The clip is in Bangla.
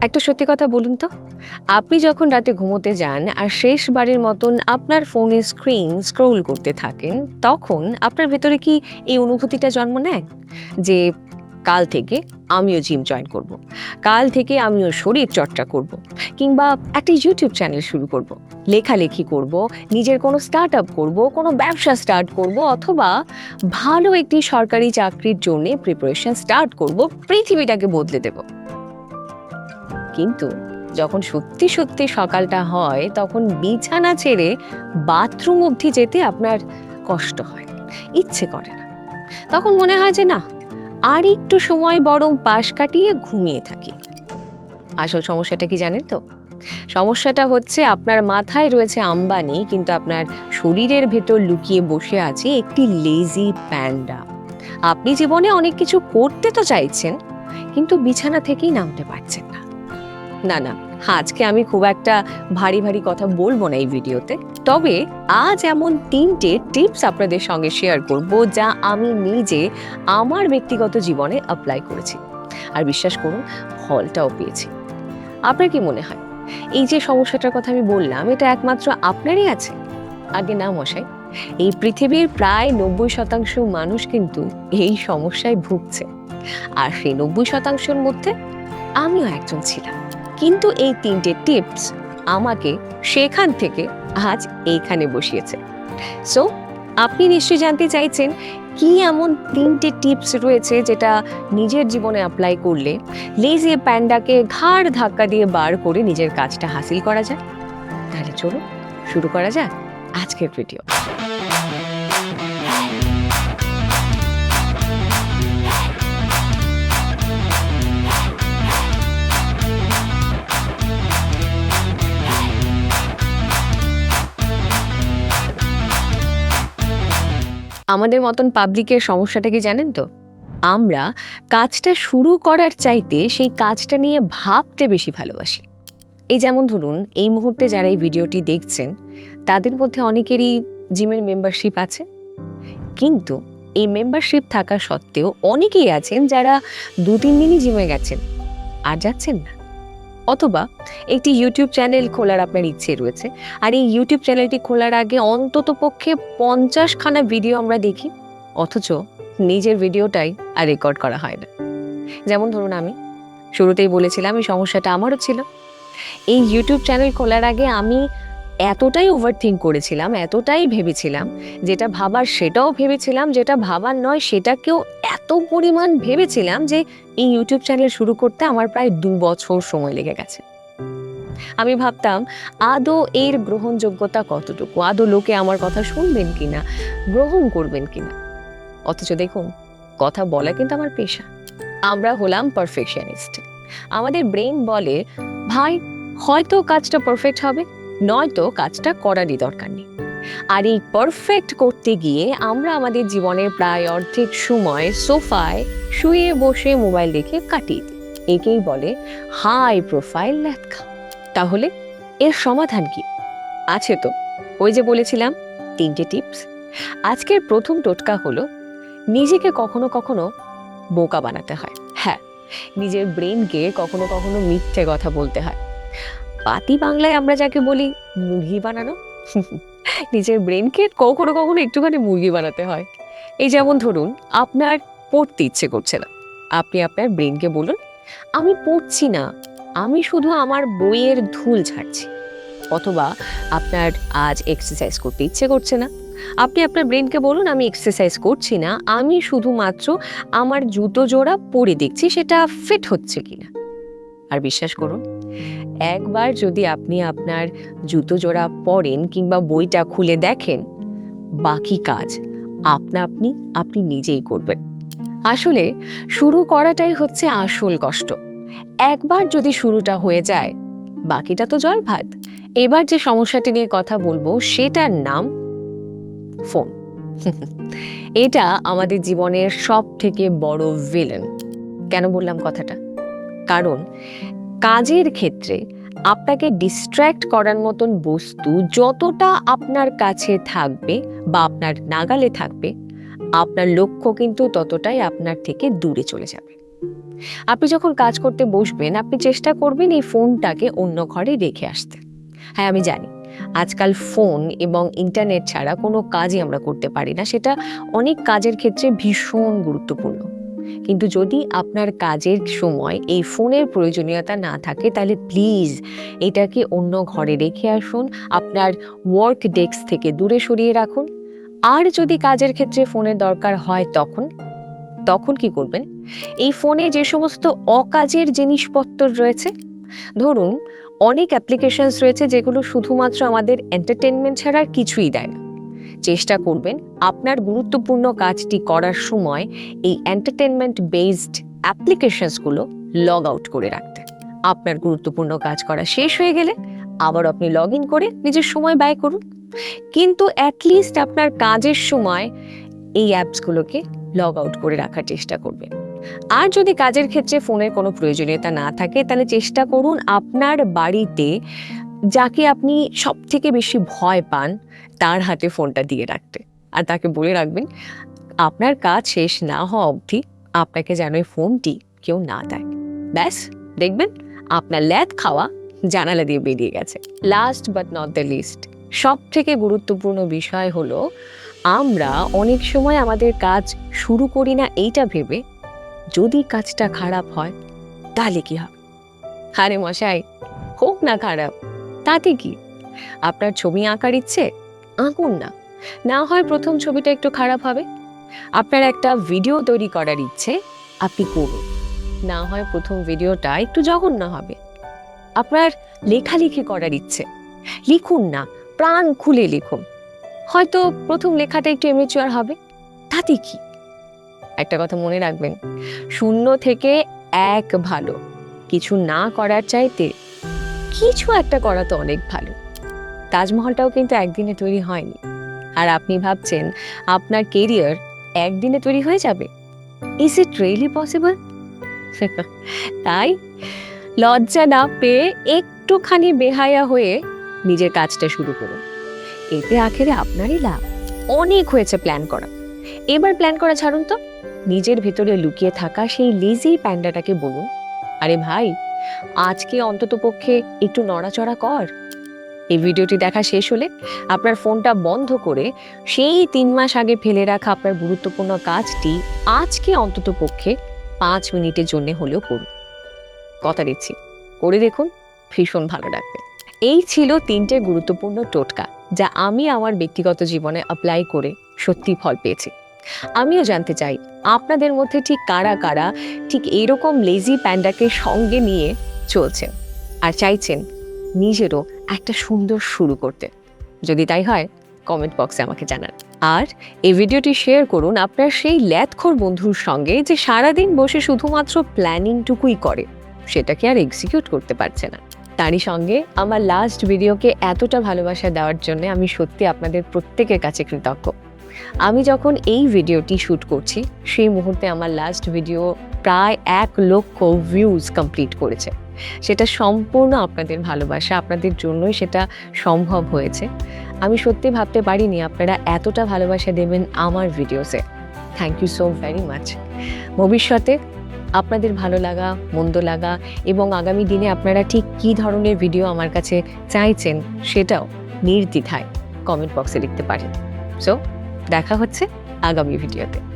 একটা সত্যি কথা বলুন তো আপনি যখন রাতে ঘুমোতে যান আর শেষবারের মতন আপনার ফোনের স্ক্রিন স্ক্রোল করতে থাকেন, তখন আপনার ভেতরে কি এই অনুভূতিটা জন্ম নেয় যে কাল থেকে আমিও জিম জয়েন করব। কাল থেকে আমিও শরীর চর্চা করব। কিংবা একটা ইউটিউব চ্যানেল শুরু করব। লেখালেখি করব, নিজের কোনো স্টার্ট আপ করব, কোনো ব্যবসা স্টার্ট করব, অথবা ভালো একটি সরকারি চাকরির জন্যে প্রিপারেশন স্টার্ট করব, পৃথিবীটাকে বদলে দেব কিন্তু যখন সত্যি সত্যি সকালটা হয়, তখন বিছানা ছেড়ে বাথরুম অবধি যেতে আপনার কষ্ট হয়, ইচ্ছে করে না। তখন মনে হয় যে না, আর একটু সময় বরং পাশ কাটিয়ে ঘুমিয়ে থাকি। আসল সমস্যাটা কি জানেন তো? সমস্যাটা হচ্ছে আপনার মাথায় রয়েছে আম্বানি, কিন্তু আপনার শরীরের ভেতর লুকিয়ে বসে আছে একটি লেজি প্যান্ডা আপনি জীবনে অনেক কিছু করতে তো চাইছেন, কিন্তু বিছানা থেকেই নামতে পারছেন না। না না, আজকে আমি খুব একটা ভারী ভারী কথা বলব না এই ভিডিওতে। তবে আজ এমন তিনটে টিপস আপনাদের সঙ্গে শেয়ার করব যা আমি নিজে আমার ব্যক্তিগত জীবনে অ্যাপ্লাই করেছি। আর বিশ্বাস করুন, ফলটাও পেয়েছি। আপনার কি মনে হয়? এই যে সমস্যাটার কথা আমি বললাম, এটা একমাত্র আপনারই আছে? আগে না, মশাই। এই পৃথিবীর প্রায় নব্বই শতাংশ মানুষ কিন্তু এই সমস্যায় ভুগছে। আর সেই নব্বই শতাংশের মধ্যে আমিও একজন ছিলাম। কিন্তু এই তিনটে টিপস আমাকে সেখান থেকে আজ এইখানে বসিয়েছে। সো আপনি নিশ্চয়ই জানতে চাইছেন কি এমন তিনটে টিপস রয়েছে যেটা নিজের জীবনে অ্যাপ্লাই করলে লেজি প্যান্ডাকে ঘাড় ধাক্কা দিয়ে বার করে নিজের কাজটা হাসিল করা যায়? তাহলে চলো শুরু করা যাক আজকের ভিডিও আমাদের মতন পাবলিকের সমস্যাটা কি জানেন তো? আমরা কাজটা শুরু করার চাইতে সেই কাজটা নিয়ে ভাবতে বেশি ভালোবাসি। এই যেমন ধরুন, এই মুহূর্তে যারা এই ভিডিওটি দেখছেন, তাদের মধ্যে অনেকেরই জিমের মেম্বারশিপ আছে। কিন্তু এই মেম্বারশিপ থাকা সত্ত্বেও অনেকেই আছেন যারা দু তিন দিনই জিমে গেছেন। আর যাচ্ছেন না। অথবা একটি ইউটিউব চ্যানেল খোলার আপনার ইচ্ছে রয়েছে। আর এই ইউটিউব চ্যানেলটি খোলার আগে অন্তত পক্ষে পঞ্চাশখানা ভিডিও আমরা দেখি, অথচ নিজের ভিডিওটাই আর রেকর্ড করা হয় না। যেমন ধরুন আমি, শুরুতেই বলেছিলাম এই সমস্যাটা আমারও ছিল। এই ইউটিউব চ্যানেল খোলার আগে আমি এতটাই ওভার থিঙ্ক করেছিলাম, এতটাই ভেবেছিলাম, যেটা ভাবার সেটাও ভেবেছিলাম, যেটা ভাবার নয় সেটাকেও এত পরিমাণ ভেবেছিলাম যে এই ইউটিউব চ্যানেল শুরু করতে আমার প্রায় দু বছর সময় লেগে গেছে। আমি ভাবতাম, আদৌ এর গ্রহণযোগ্যতা কতটুকু? আদৌ লোকে আমার কথা শুনবেন কিনা? গ্রহণ করবেন কিনা? অথচ দেখুন, কথা বলা কিন্তু আমার পেশা। আমরা হলাম পারফেকশনিস্ট আমাদের ব্রেন বলে, ভাই, হয়তো কাজটা পারফেক্ট হবে। নয়তো কাজটা করারই দরকার নেই। আর এই পারফেক্ট করতে গিয়ে আমরা আমাদের জীবনের প্রায় অর্ধেক সময় সোফায় শুয়ে বসে মোবাইল দেখে কাটিয়ে দিই। একেই বলে হাই প্রোফাইল লেখা তাহলে এর সমাধান কি? আছে তো। ওই যে বলেছিলাম, তিনটে টিপস আজকের প্রথম টোটকা হলো, নিজেকে কখনো কখনো বোকা বানাতে হয়। হ্যাঁ নিজের ব্রেনকে কখনো কখনো মিথ্যে কথা বলতে হয়। পাতি বাংলায় আমরা যাকে বলি মুরগি বানানো। নিজের ব্রেনকে কখনো কখনো একটুখানি মুরগি বানাতে হয়। এই যেমন ধরুন, আপনার পড়তে ইচ্ছে করছে না। আপনি আপনার ব্রেনকে বলুন, আমি পড়ছি না, আমি শুধু আমার বইয়ের ধুল ছাড়ছি অথবা, আপনার আজ এক্সারসাইজ করতে ইচ্ছে করছে না। আপনি আপনার ব্রেনকে বলুন, আমি এক্সারসাইজ করছি না, আমি শুধুমাত্র আমার জুতো জোড়া পরে দেখছি সেটা ফিট হচ্ছে কিনা। আর বিশ্বাস করুন একবার যদি আপনি আপনার জুতো জোড়া পরেন কিংবা বইটা খুলে দেখেন, বাকি কাজ আপনা আপনি আপনি নিজেই করবেন। আসলে শুরু করাটাই হচ্ছে আসল কষ্ট। একবার যদি শুরুটা হয়ে যায়, বাকিটা তো জল ভাত এবার যে সমস্যাটি নিয়ে কথা বলব, সেটার নাম ফোন। এটা আমাদের জীবনের সব থেকে বড় ভিলেন কেন বললাম কথাটা? কারণ কাজের ক্ষেত্রে আপনাকে ডিস্ট্র্যাক্ট করার মতন বস্তু যতটা আপনার কাছে থাকবে বা আপনার নাগালে থাকবে, আপনার লক্ষ্য কিন্তু ততটাই আপনার থেকে দূরে চলে যাবে। আপনি যখন কাজ করতে বসবেন, আপনি চেষ্টা করবেন এই ফোনটাকে অন্য ঘরে রেখে আসতে। হ্যাঁ আমি জানি। আজকাল ফোন এবং ইন্টারনেট ছাড়া কোনো কাজই আমরা করতে পারি না। সেটা অনেক কাজের ক্ষেত্রে ভীষণ গুরুত্বপূর্ণ। কিন্তু যদি আপনার কাজের সময় এই ফোনের প্রয়োজনীয়তা না থাকে, তাহলে প্লিজ এটাকে অন্য ঘরে রেখে আসুন। আপনার ওয়ার্ক ডেস্ক থেকে দূরে সরিয়ে রাখুন। আর যদি কাজের ক্ষেত্রে ফোনের দরকার হয় তখন তখন কি করবেন? এই ফোনে যে সমস্ত অকাজের জিনিসপত্র রয়েছে, ধরুন অনেক অ্যাপ্লিকেশনস রয়েছে যেগুলো শুধুমাত্র আমাদের এন্টারটেনমেন্ট ছাড়া আর কিছুই দেয় না। চেষ্টা করবেন আপনার গুরুত্বপূর্ণ কাজটি করার সময় এই এন্টারটেনমেন্ট বেসড অ্যাপ্লিকেশনসগুলো লগ আউট করে রাখতে। আপনার গুরুত্বপূর্ণ কাজ করা শেষ হয়ে গেলে আবার আপনি লগ ইন করে নিজের সময় ব্যয় করুন। কিন্তু অ্যাটলিস্ট আপনার কাজের সময় এই অ্যাপসগুলোকে লগ আউট করে রাখার চেষ্টা করবেন। আর যদি কাজের ক্ষেত্রে ফোনের কোনো প্রয়োজনীয়তা না থাকে, তাহলে চেষ্টা করুন আপনার বাড়িতে যাকে আপনি সব থেকে বেশি ভয় পান, তার হাতে ফোনটা দিয়ে রাখতে। আর তাকে বলে রাখবেন, আপনার কাজ শেষ না হওয়া অবধি আপনাকে যেন এই ফোনটি কেউ না দেয়। ব্যাস, দেখবেন আপনার ল্যাদ খাওয়া জানালা দিয়ে বেরিয়ে গেছে। Last but not the least সব থেকে গুরুত্বপূর্ণ বিষয় হলো, আমরা অনেক সময় আমাদের কাজ শুরু করি না এইটা ভেবে, যদি কাজটা খারাপ হয়, তাহলে কি হবে? আরে মশাই, হোক না খারাপ। তাতে কি? আপনার ছবি আঁকার ইচ্ছে? আঁকুন না। না হয় প্রথম ছবিটা একটু খারাপ হবে। আপনার একটা ভিডিও তৈরি করার ইচ্ছে আপনি করুন। না হয় প্রথম ভিডিওটা একটু জঘন্য হবে। আপনার লেখালেখি করার ইচ্ছে। লিখুন না, প্রাণ খুলে লিখুন। হয়তো প্রথম লেখাটা একটু এমেচুয়ার হবে। তাতে কি? একটা কথা মনে রাখবেন, শূন্য থেকে এক ভালো। কিছু না করার চাইতে কিছু একটা করা তো অনেক ভালো। তাজমহলটাও কিন্তু একদিনে তৈরি হয়নি। আর আপনি ভাবছেন, আপনার কেরিয়ার একদিনে তৈরি হয়ে যাবে? ইজ ইট রিয়েলি পসিবল তাই লজ্জা না পেয়ে একটুখানি বেহায়া হয়ে নিজের কাজটা শুরু করুন। এতে আখেরে আপনারই লাভ। অনেক হয়েছে প্ল্যান করা। এবার প্ল্যান করা ছাড়ুন তো। নিজের ভেতরে লুকিয়ে থাকা সেই লেজি প্যান্ডাটাকে বলুন। আরে ভাই আজকে অন্তত পক্ষে একটু নড়াচড়া কর। এই ভিডিওটি দেখা শেষ হলে আপনার ফোনটা বন্ধ করে সেই তিন মাস আগে ফেলে রাখা আপনার গুরুত্বপূর্ণ কাজটি আজকে অন্তত পক্ষে পাঁচ মিনিটের জন্য হলেও করুন। কথা দিচ্ছি, করে দেখুন, ভীষণ ভালো লাগবে। এই ছিল তিনটে গুরুত্বপূর্ণ টোটকা যা আমি আমার ব্যক্তিগত জীবনে অ্যাপ্লাই করে সত্যি ফল পেয়েছি। আমিও জানতে চাই, আপনাদের মধ্যে ঠিক কারা কারা ঠিক এইরকম লেজি প্যান্ডাকে সঙ্গে নিয়ে চলছেন আর চাইছেন নিজেরও একটা সুন্দর শুরু করতে। যদি তাই হয় কমেন্ট বক্সে আমাকে জানান। আর এই ভিডিওটি শেয়ার করুন আপনার সেই ল্যাথখোর বন্ধুর সঙ্গে যে সারাদিন বসে শুধুমাত্র প্ল্যানিংটুকুই করে সেটাকে আর এক্সিকিউট করতে পারছে না। তারই সঙ্গে আমার লাস্ট ভিডিওকে এতটা ভালোবাসা দেওয়ার জন্য আমি সত্যি আপনাদের প্রত্যেকের কাছে কৃতজ্ঞ। আমি যখন এই ভিডিওটি শ্যুট করছি, সেই মুহূর্তে আমার লাস্ট ভিডিও প্রায় এক লক্ষ ভিউজ কমপ্লিট করেছে। সেটা সম্পূর্ণ আপনাদের ভালোবাসা, আপনাদের জন্যই সেটা সম্ভব হয়েছে। আমি সত্যি ভাবতে পারিনি আপনারা এতটা ভালোবাসা দেবেন আমার ভিডিওসে thank you so very much ভবিষ্যতে আপনাদের ভালো লাগা, মন্দ লাগা এবং আগামী দিনে আপনারা ঠিক কী ধরনের ভিডিও আমার কাছে চাইছেন সেটাও নির্দ্বিধায় কমেন্ট বক্সে লিখতে পারেন। সো দেখা হচ্ছে আগামী ভিডিওতে।